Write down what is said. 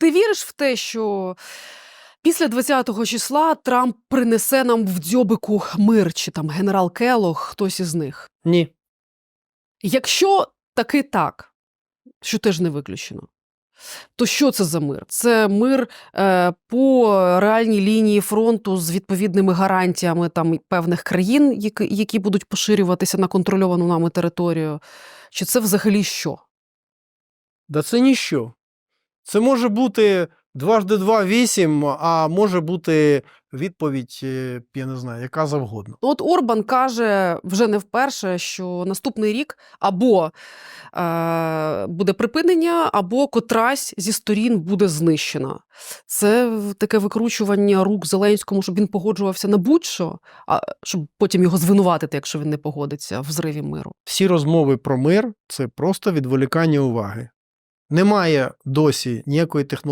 Ти віриш в те, що після 20-го числа Трамп принесе нам в дзьобику мир, чи там генерал Келлог, хтось із них? Ні. Якщо таки так, що теж не виключено, то що це за мир? Це мир е, по реальній лінії фронту з відповідними гарантіями там певних країн, які, які будуть поширюватися на контрольовану нами територію. Чи це взагалі що? Да це ніщо. Це може бути дважди два вісім, а може бути відповідь, е, я не знаю, яка завгодно. Ну, От Орбан каже вже не вперше, що наступний рік або е, буде припинення, або котрась зі сторін буде знищена. Це таке викручування рук Зеленському, щоб він погоджувався на будь-що, а щоб потім його звинуватити, якщо він не погодиться в зриві миру. Всі розмови про мир це просто відволікання уваги. Немає досі ніякої технології.